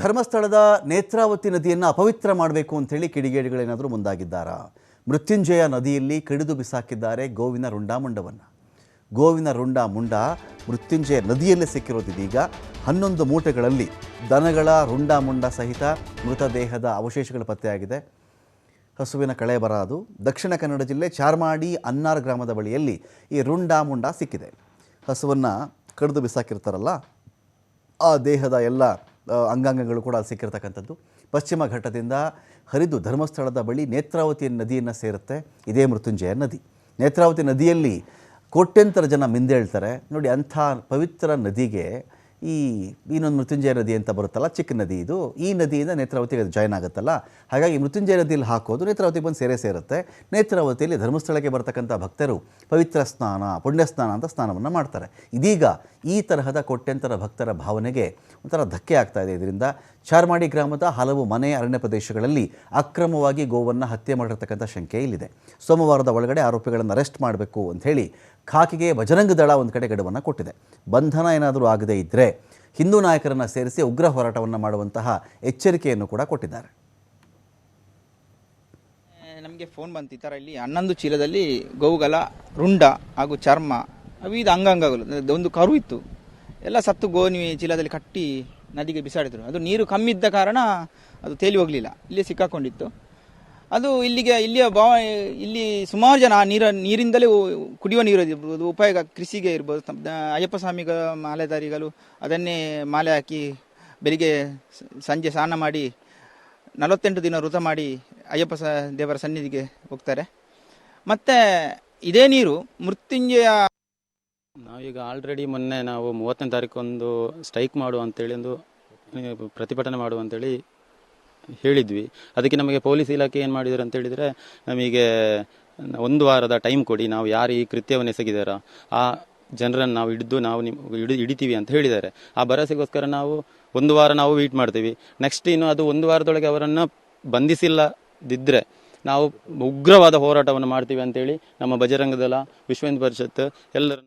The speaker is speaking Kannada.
ಧರ್ಮಸ್ಥಳದ ನೇತ್ರಾವತಿ ನದಿಯನ್ನು ಅಪವಿತ್ರ ಮಾಡಬೇಕು ಅಂತೇಳಿ ಕಿಡಿಗೇಡಿಗಳೇನಾದರೂ ಮುಂದಾಗಿದ್ದಾರಾ? ಮೃತ್ಯುಂಜಯ ನದಿಯಲ್ಲಿ ಕಡಿದು ಬಿಸಾಕಿದ್ದಾರೆ ಗೋವಿನ ರುಂಡಾಮುಂಡವನ್ನು. ಗೋವಿನ ರುಂಡ ಮುಂಡ ಮೃತ್ಯುಂಜಯ ನದಿಯಲ್ಲೇ ಸಿಕ್ಕಿರೋದು ಇದೀಗ ಹನ್ನೊಂದು ಮೂಟೆಗಳಲ್ಲಿ ದನಗಳ ರುಂಡಾಮುಂಡ ಸಹಿತ ಮೃತದೇಹದ ಅವಶೇಷಗಳು ಪತ್ತೆಯಾಗಿದೆ. ಹಸುವಿನ ಕಳೆ ಬರ ಅದು ದಕ್ಷಿಣ ಕನ್ನಡ ಜಿಲ್ಲೆ ಚಾರ್ಮಾಡಿ ಅನ್ನಾರ್ ಗ್ರಾಮದ ಬಳಿಯಲ್ಲಿ ಈ ರುಂಡಾಮುಂಡ ಸಿಕ್ಕಿದೆ. ಹಸುವನ್ನು ಕಡಿದು ಬಿಸಾಕಿರ್ತಾರಲ್ಲ, ಆ ದೇಹದ ಎಲ್ಲ ಅಂಗಾಂಗಗಳು ಕೂಡ ಅಲ್ಲಿ ಸಿಕ್ಕಿರ್ತಕ್ಕಂಥದ್ದು. ಪಶ್ಚಿಮ ಘಟ್ಟದಿಂದ ಹರಿದು ಧರ್ಮಸ್ಥಳದ ಬಳಿ ನೇತ್ರಾವತಿ ನದಿಯನ್ನು ಸೇರುತ್ತೆ. ಇದೇ ಮೃತ್ಯುಂಜಯ ನದಿ. ನೇತ್ರಾವತಿ ನದಿಯಲ್ಲಿ ಕೋಟ್ಯಂತರ ಜನ ಮಿಂದೇಳ್ತಾರೆ. ನೋಡಿ ಅಂಥ ಪವಿತ್ರ ನದಿಗೆ ಈ ಇನ್ನೊಂದು ಮೃತ್ಯುಂಜಯ ನದಿ ಅಂತ ಬರುತ್ತಲ್ಲ, ಚಿಕ್ಕ ನದಿ ಇದು. ಈ ನದಿಯಿಂದ ನೇತ್ರಾವತಿಗೆ ಜಾಯ್ನ್ ಆಗುತ್ತಲ್ಲ. ಹಾಗಾಗಿ ಮೃತ್ಯುಂಜಯ ನದಿಯಲ್ಲಿ ಹಾಕೋದು ನೇತ್ರಾವತಿಗೆ ಬಂದು ಸೇರೆ ಸೇರುತ್ತೆ. ನೇತ್ರಾವತಿಯಲ್ಲಿ ಧರ್ಮಸ್ಥಳಕ್ಕೆ ಬರ್ತಕ್ಕಂಥ ಭಕ್ತರು ಪವಿತ್ರ ಸ್ನಾನ, ಪುಣ್ಯ ಸ್ನಾನ ಅಂತ ಸ್ನಾನವನ್ನು ಮಾಡ್ತಾರೆ. ಇದೀಗ ಈ ತರಹದ ಕೋಟ್ಯಂತರ ಭಕ್ತರ ಭಾವನೆಗೆ ಒಂಥರ ಧಕ್ಕೆ ಆಗ್ತಾ ಇದೆ. ಇದರಿಂದ ಚಾರ್ಮಾಡಿ ಗ್ರಾಮದ ಹಲವು ಮನೆ ಅರಣ್ಯ ಪ್ರದೇಶಗಳಲ್ಲಿ ಅಕ್ರಮವಾಗಿ ಗೋವನ್ನು ಹತ್ಯೆ ಮಾಡಿರ್ತಕ್ಕಂಥ ಶಂಕೆ ಇಲ್ಲಿದೆ. ಸೋಮವಾರದ ಒಳಗಡೆ ಆರೋಪಿಗಳನ್ನು ಅರೆಸ್ಟ್ ಮಾಡಬೇಕು ಅಂಥೇಳಿ ಖಾಕಿಗೆ ಬಜರಂಗ ದಳ ಒಂದು ಕಡೆ ಗಡುವನ್ನು ಕೊಟ್ಟಿದೆ. ಬಂಧನ ಏನಾದರೂ ಆಗದೇ ಇದ್ದರೆ ಹಿಂದೂ ನಾಯಕರನ್ನು ಸೇರಿಸಿ ಉಗ್ರ ಹೋರಾಟವನ್ನು ಮಾಡುವಂತಹ ಎಚ್ಚರಿಕೆಯನ್ನು ಕೂಡ ಕೊಟ್ಟಿದ್ದಾರೆ. ನಮಗೆ ಫೋನ್ ಬಂತು ಈ ಇಲ್ಲಿ. ಹನ್ನೊಂದು ಚೀಲದಲ್ಲಿ ಗೋವುಗಲ, ರುಂಡ ಹಾಗೂ ಚರ್ಮ ವಿವಿಧ ಅಂಗಾಂಗಗಳು. ಒಂದು ಕರು ಇತ್ತು. ಎಲ್ಲ ಸತ್ತು ಗೋನಿ ಚೀಲದಲ್ಲಿ ಕಟ್ಟಿ ನದಿಗೆ ಬಿಸಾಡಿದ್ರು. ಅದು ನೀರು ಕಮ್ಮಿ ಇದ್ದ ಕಾರಣ ಅದು ತೇಲಿ ಹೋಗಲಿಲ್ಲ. ಇಲ್ಲಿ ಸಿಕ್ಕಾಕೊಂಡಿತ್ತು. ಅದು ಇಲ್ಲಿಗೆ, ಇಲ್ಲಿಯ ಭಾವ, ಇಲ್ಲಿ ಸುಮಾರು ಜನ ಆ ನೀರ, ನೀರಿಂದಲೇ ಕುಡಿಯುವ ನೀರು ಇರ್ಬೋದು, ಉಪಯೋಗ ಕೃಷಿಗೆ ಇರ್ಬೋದು ಅಯ್ಯಪ್ಪ ಸ್ವಾಮಿಗಳ ಮಾಲೆದಾರಿಗಳು ಅದನ್ನೇ ಮಾಲೆ ಹಾಕಿ ಬೆಳಿಗ್ಗೆ ಸಂಜೆ ಸ್ನಾನ ಮಾಡಿ ನಲವತ್ತೆಂಟು ದಿನ ವೃತ ಮಾಡಿ ಅಯ್ಯಪ್ಪ ಸ, ದೇವರ ಸನ್ನಿಧಿಗೆ ಹೋಗ್ತಾರೆ. ಮತ್ತು ಇದೇ ನೀರು ಮೃತ್ಯುಂಜಯ ನಾವೀಗ ಆಲ್ರೆಡಿ ಮೊನ್ನೆ ನಾವು ಮೂವತ್ತನೇ ತಾರೀಕು ಒಂದು ಸ್ಟ್ರೈಕ್ ಮಾಡು ಅಂತೇಳಿ ಒಂದು, ಪ್ರತಿಭಟನೆ ಮಾಡು ಅಂತೇಳಿ ಹೇಳಿದ್ವಿ. ಅದಕ್ಕೆ ನಮಗೆ ಪೊಲೀಸ್ ಇಲಾಖೆ ಏನು ಮಾಡಿದ್ರು ಅಂತ ಹೇಳಿದರೆ, ನಮಗೆ ಒಂದು ವಾರದ ಟೈಮ್ ಕೊಡಿ, ನಾವು ಯಾರು ಈ ಕೃತ್ಯವನ್ನು ಎಸಗಿದಾರ, ಆ ಜನರನ್ನು ನಾವು ಹಿಡಿದು ನಾವು ನಿಮ್, ಹಿಡಿ, ಹಿಡಿತೀವಿ ಅಂತ ಹೇಳಿದ್ದಾರೆ. ಆ ಭರವಸೆಗೋಸ್ಕರ ನಾವು ಒಂದು ವಾರ ನಾವು ವೆಯ್ಟ್ ಮಾಡ್ತೀವಿ. ನೆಕ್ಸ್ಟ್ ಇನ್ನು ಅದು ಒಂದು ವಾರದೊಳಗೆ ಅವರನ್ನು ಬಂಧಿಸಿಲ್ಲದಿದ್ದರೆ ನಾವು ಉಗ್ರವಾದ ಹೋರಾಟವನ್ನು ಮಾಡ್ತೀವಿ ಅಂತೇಳಿ ನಮ್ಮ ಬಜರಂಗದಲ ವಿಶ್ವ ಹಿಂದೂ ಪರಿಷತ್ ಎಲ್ಲರ